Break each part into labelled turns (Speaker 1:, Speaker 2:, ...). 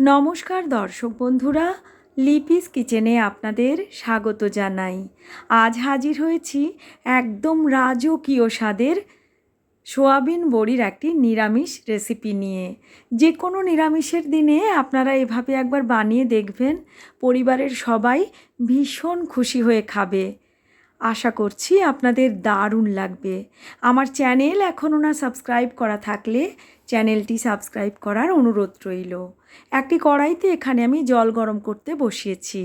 Speaker 1: নমস্কার দর্শক বন্ধুরা, লিপিস কিচেনে আপনাদের স্বাগত জানাই। আজ হাজির হয়েছি একদম রাজকীয় স্বাদের সোয়াবিন বড়ির একটি নিরামিষ রেসিপি নিয়ে। যে কোনো নিরামিষের দিনে আপনারা এভাবে একবার বানিয়ে দেখবেন, পরিবারের সবাই ভীষণ খুশি হয়ে খাবে। আশা করছি আপনাদের দারুণ লাগবে। আমার চ্যানেল এখনও না সাবস্ক্রাইব করা থাকলে চ্যানেলটি সাবস্ক্রাইব করার অনুরোধ রইল। একটি কড়াইতে এখানে আমি জল গরম করতে বসিয়েছি।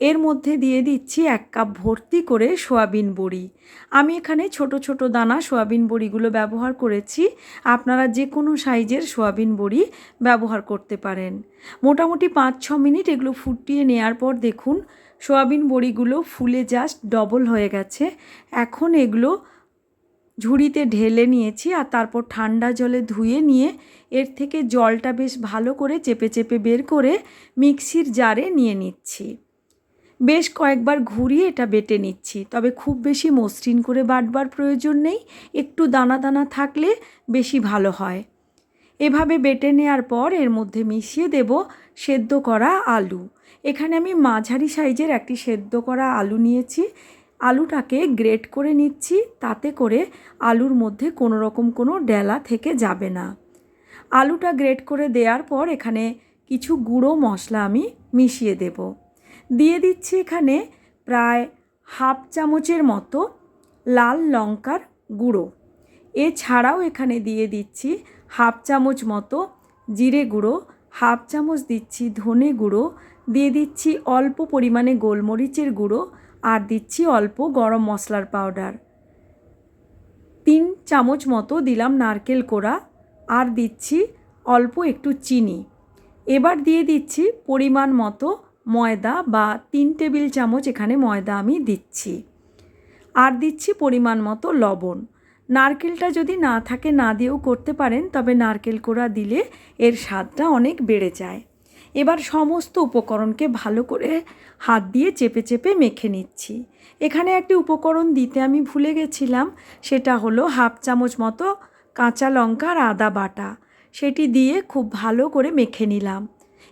Speaker 1: এর মধ্যে দিয়ে দিচ্ছি এক কাপ ভর্তি করে সোয়াবিন বড়ি। আমি এখানে ছোট ছোট দানা সোয়াবিন বড়িগুলো ব্যবহার করেছি। আপনারা যে কোনো সাইজের সোয়াবিন বড়ি ব্যবহার করতে পারেন। মোটামুটি পাঁচ ছ মিনিট এগুলো ফুটিয়ে নেওয়ার পর দেখুন, সোয়াবিন বড়িগুলো ফুলে জাস্ট ডবল হয়ে গেছে। এখন এগুলো ঝুড়িতে ঢেলে নিয়েছি আর তারপর ঠান্ডা জলে ধুয়ে নিয়ে এর থেকে জলটা বেশ ভালো করে চেপে চেপে বের করে মিক্সির জারে নিয়ে নিচ্ছি। বেশ কয়েকবার ঘুরিয়ে এটা বেটে নিচ্ছি, তবে খুব বেশি মসৃণ করে বাটবার প্রয়োজন নেই, একটু দানা দানা থাকলে বেশি ভালো হয়। এভাবে বেটে নেওয়ার পর এর মধ্যে মিশিয়ে দেব সেদ্ধ করা আলু। এখানে আমি মাঝারি সাইজের একটি সেদ্ধ করা আলু নিয়েছি আলুটাকে গ্রেট করে নিচ্ছি, তাতে করে আলুর মধ্যে কোনো রকম কোনো ডেলা থেকে যাবে না। আলুটা গ্রেট করে দেওয়ার পর এখানে কিছু গুঁড়ো মশলা আমি মিশিয়ে দেব। দিয়ে দিচ্ছি এখানে প্রায় হাফ চামচের মতো লাল লঙ্কার গুঁড়ো। এছাড়াও এখানে দিয়ে দিচ্ছি হাফ চামচ মতো জিরে গুঁড়ো, হাফ চামচ দিচ্ছি ধনে গুঁড়ো, দিয়ে দিচ্ছি অল্প পরিমাণে গোলমরিচের গুঁড়ো আর দিচ্ছি অল্প গরম মশলার পাউডার তিন চামচ মতো দিলাম নারকেল কোড়া, আর দিচ্ছি অল্প একটু চিনি। এবার দিয়ে দিচ্ছি পরিমাণ মতো ময়দা বা তিন টেবিল চামচ এখানে ময়দা আমি দিচ্ছি। আর দিচ্ছি পরিমাণ মতো লবণ। নারকেলটা যদি না থাকে না দিয়েও করতে পারেন, তবে নারকেল কোড়া দিলে এর স্বাদটা অনেক বেড়ে যায়। এবার সমস্ত উপকরণকে ভালো করে হাত দিয়ে চেপে চেপে মেখে নিচ্ছি। এখানে একটি উপকরণ দিতে আমি ভুলে গেছিলাম, সেটা হলো হাফ চামচ মতো কাঁচা লঙ্কা আর আদা বাটা। সেটি দিয়ে খুব ভালো করে মেখে নিলাম।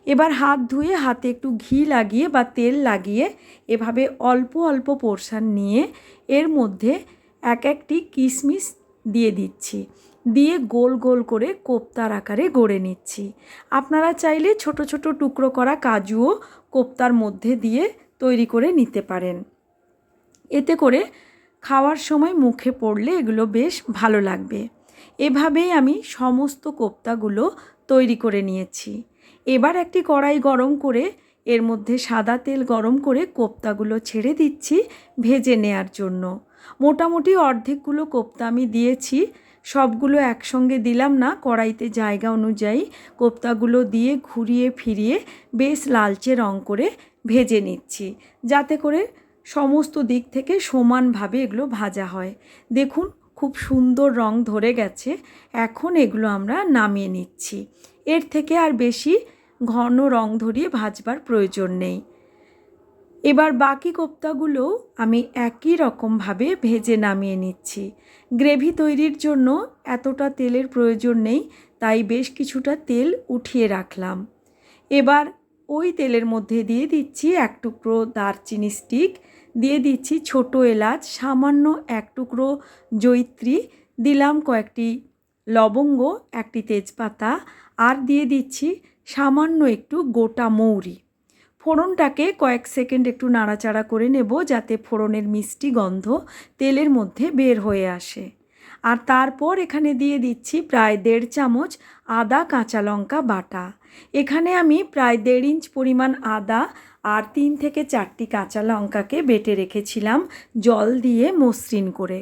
Speaker 1: এবার হাত ধুয়ে হাতে একটু ঘি লাগিয়ে বা তেল লাগিয়ে এভাবে অল্প অল্প পোর্শান নিয়ে এর মধ্যে এক একটি কিশমিশ দিয়ে দিচ্ছি। দিয়ে গোল গোল করে কোপ্তার আকারে গড়ে নিচ্ছি। আপনারা চাইলে ছোট ছোট টুকরো করা কাজুও কোপ্তার মধ্যে দিয়ে তৈরি করে নিতে পারেন। এতে করে খাওয়ার সময় মুখে পড়লে এগুলো বেশ ভালো লাগবে। এভাবেই আমি সমস্ত কোপ্তাগুলো তৈরি করে নিয়েছি। এবার একটি কড়াই গরম করে এর মধ্যে সাদা তেল গরম করে কোপ্তাগুলো ছেড়ে দিচ্ছি ভেজে নেয়ার জন্য। মোটামুটি অর্ধেকগুলো কোপ্তা আমি দিয়েছি। সবগুলো একসঙ্গে দিলাম না, কড়াইতে জায়গা অনুযায়ী কোপ্তাগুলো দিয়ে ঘুরিয়ে ফিরিয়ে বেশ লালচে রং করে ভেজে নিচ্ছি, যাতে করে সমস্ত দিক থেকে সমানভাবে এগুলো ভাজা হয়। দেখুন, খুব সুন্দর রং ধরে গেছে, এখন এগুলো আমরা নামিয়ে নিচ্ছি। এর থেকে আর বেশি ঘন রং ধরিয়ে ভাজবার প্রয়োজন নেই। এবার বাকি কোপ্তাগুলো আমি একই রকমভাবে ভেজে নামিয়ে নিচ্ছি। গ্রেভি তৈরির জন্য এতটা তেলের প্রয়োজন নেই, তাই বেশ কিছুটা তেল উঠিয়ে রাখলাম। এবার ওই তেলের মধ্যে দিয়ে দিচ্ছি এক টুকরো দারচিনি স্টিক, দিয়ে দিচ্ছি ছোট এলাচ, সামান্য এক টুকরো জৈত্রী, দিলাম কয়েকটি লবঙ্গ, একটি তেজপাতা, আর দিয়ে দিচ্ছি সামান্য একটু গোটা মৌরি। ফোড়নটাকে কয়েক সেকেন্ড একটু নাড়াচাড়া করে নেব যাতে ফোড়নের মিষ্টি গন্ধ তেলের মধ্যে বের হয়ে আসে। আর তারপর এখানে দিয়ে দিচ্ছি প্রায় দেড় চামচ আদা কাঁচা লঙ্কা বাটা। এখানে আমি প্রায় দেড় ইঞ্চ পরিমাণ আদা আর তিন থেকে চারটি কাঁচা লঙ্কাকে বেটে রেখেছিলাম জল দিয়ে মসৃণ করে।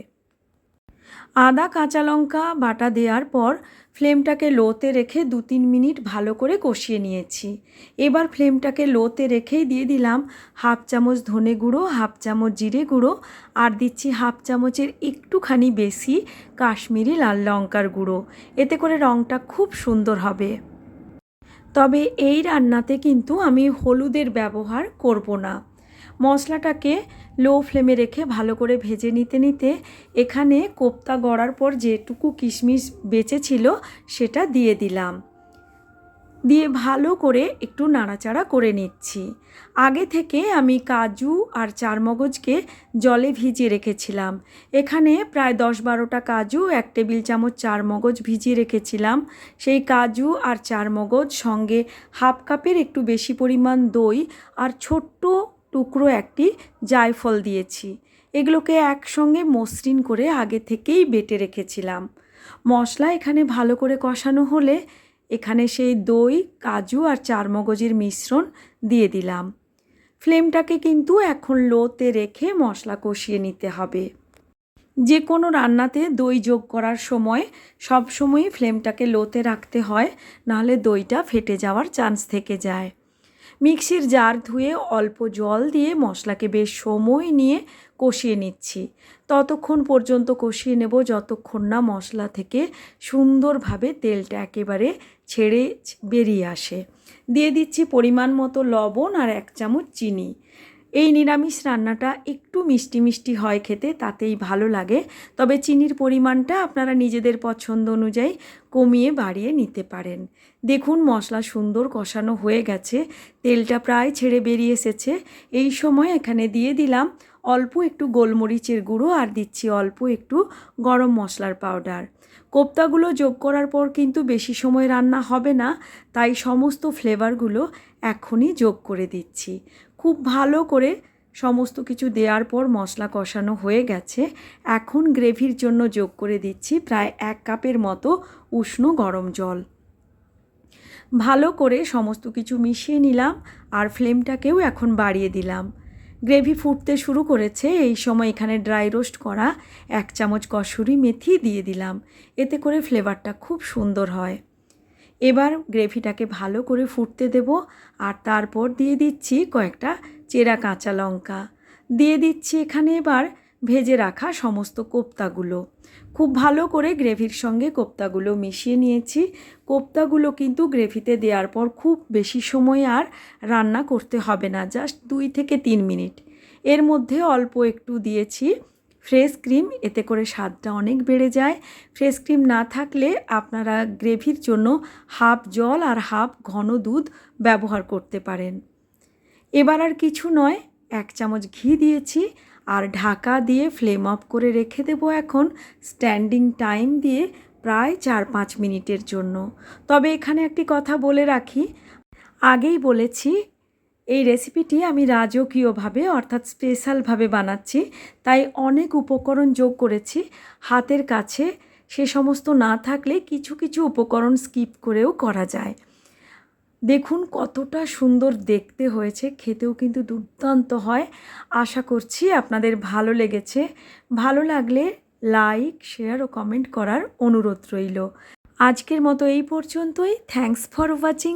Speaker 1: আদা, কাঁচা লঙ্কা বাটা দেওয়ার পর ফ্লেমটাকে লোতে রেখে দু তিন মিনিট ভালো করে কষিয়ে নিয়েছি। এবার ফ্লেমটাকে লোতে রেখেই দিয়ে দিলাম হাফ চামচ ধনে গুঁড়ো, হাফ চামচ জিরে গুঁড়ো আর দিচ্ছি হাফ চামচের একটুখানি বেশি কাশ্মীরি লাল লঙ্কার গুঁড়ো। এতে করে রঙটা খুব সুন্দর হবে। তবে এই রান্নাতে কিন্তু আমি হলুদের ব্যবহার করব না। মশলাটাকে লো ফ্লেমে রেখে ভালো করে ভেজে নিতে নিতে এখানে কোপ্তা গড়ার পর যেটুকু কিশমিশ বেঁচে ছিল সেটা দিয়ে দিলাম। দিয়ে ভালো করে একটু নাড়াচাড়া করে নিচ্ছি। আগে থেকে আমি কাজু আর চারমগজকে জলে ভিজিয়ে রেখেছিলাম। এখানে প্রায় দশ বারোটা কাজু, এক টেবিল চামচ চারমগজ ভিজিয়ে রেখেছিলাম। সেই কাজু আর চারমগজ সঙ্গে হাফ কাপের একটু বেশি পরিমাণ দই আর ছোট্ট টুকরো একটি জায়ফল দিয়েছি। এগুলোকে একসঙ্গে মসৃণ করে আগে থেকেই বেটে রেখেছিলাম। মশলা এখানে ভালো করে কষানো হলে এখানে সেই দই, কাজু আর চারমগজের মিশ্রণ দিয়ে দিলাম। ফ্লেমটাকে কিন্তু এখন লোতে রেখে মশলা কষিয়ে নিতে হবে। যে কোনো রান্নাতে দই যোগ করার সময় সব সময়ই ফ্লেমটাকে লোতে রাখতে হয়, নাহলে দইটা ফেটে যাওয়ার চান্স থেকে যায়। মিক্সির জার ধুয়ে অল্প জল দিয়ে মশলাকে বেশ সময় নিয়ে কষিয়ে নিচ্ছি। ততক্ষণ পর্যন্ত কষিয়ে নেব যতক্ষণ না মশলা থেকে সুন্দরভাবে তেলটা একেবারে ছেড়ে বেরিয়ে আসে। দিয়ে দিচ্ছি পরিমাণ মতো লবণ আর এক চামচ চিনি। এই নিরামিষ রান্নাটা একটু মিষ্টি মিষ্টি হয় খেতে, তাতেই ভালো লাগে। তবে চিনির পরিমাণটা আপনারা নিজেদের পছন্দ অনুযায়ী কমিয়ে বাড়িয়ে নিতে পারেন। দেখুন মশলা সুন্দর কষানো হয়ে গেছে, তেলটা প্রায় ছেড়ে বেরিয়ে এসেছে। এই সময় এখানে দিয়ে দিলাম অল্প একটু গোলমরিচের গুঁড়ো আর দিচ্ছি অল্প একটু গরম মশলার পাউডার। কোপ্তাগুলো যোগ করার পর কিন্তু বেশি সময় রান্না হবে না, তাই সমস্ত ফ্লেভারগুলো এখনই যোগ করে দিচ্ছি। খুব ভালো করে সমস্ত কিছু দেওয়ার পর মশলা কষানো হয়ে গেছে। এখন গ্রেভির জন্য যোগ করে দিচ্ছি প্রায় এক কাপের মতো উষ্ণ গরম জল। ভালো করে সমস্ত কিছু মিশিয়ে নিলাম আর ফ্লেমটাকেও এখন বাড়িয়ে দিলাম। গ্রেভি ফুটতে শুরু করেছে, এই সময় এখানে ড্রাই রোস্ট করা এক চামচ কসুরি মেথি দিয়ে দিলাম। এতে করে ফ্লেভারটা খুব সুন্দর হয়। এবার গ্রেভিটাকে ভালো করে ফুটতে দেব আর তারপর দিয়ে দিচ্ছি কয়েকটা চেরা কাঁচা লঙ্কা। দিয়ে দিচ্ছি এখানে এবার ভেজে রাখা সমস্ত কোপ্তাগুলো। খুব ভালো করে গ্রেভির সঙ্গে কোপ্তাগুলো মিশিয়ে নিয়েছি। কোপ্তাগুলো কিন্তু গ্রেভিতে দেওয়ার পর খুব বেশি সময় আর রান্না করতে হবে না, জাস্ট দুই থেকে তিন মিনিট। এর মধ্যে অল্প একটু দিয়েছি ফ্রেশ ক্রিম, এতে করে স্বাদটা অনেক বেড়ে যায়। ফ্রেশ ক্রিম না থাকলে আপনারা গ্রেভির জন্য হাফ জল আর হাফ ঘন দুধ ব্যবহার করতে পারেন। এবার আর কিছু নয়, এক চামচ ঘি দিয়েছি আর ঢাকা দিয়ে ফ্লেম অফ করে রেখে দেবো এখন স্ট্যান্ডিং টাইম দিয়ে প্রায় চার পাঁচ মিনিটের জন্য। তবে এখানে একটি কথা বলে রাখি, আগেই বলেছি এই রেসিপিটি আমি রাজকীয়ভাবে, অর্থাৎ স্পেশালভাবে বানাচ্ছি। তাই অনেক উপকরণ যোগ করেছি। হাতের কাছে সে সমস্ত না থাকলে কিছু কিছু উপকরণ স্কিপ করেও করা যায়। দেখুন কতটা সুন্দর দেখতে হয়েছে। খেতেও কিন্তু দুর্দান্ত হয়। আশা করছি আপনাদের ভালো লেগেছে। ভালো লাগলে লাইক শেয়ার ও কমেন্ট করার অনুরোধ রইল। আজকের মতো এই পর্যন্তই। Thanks for watching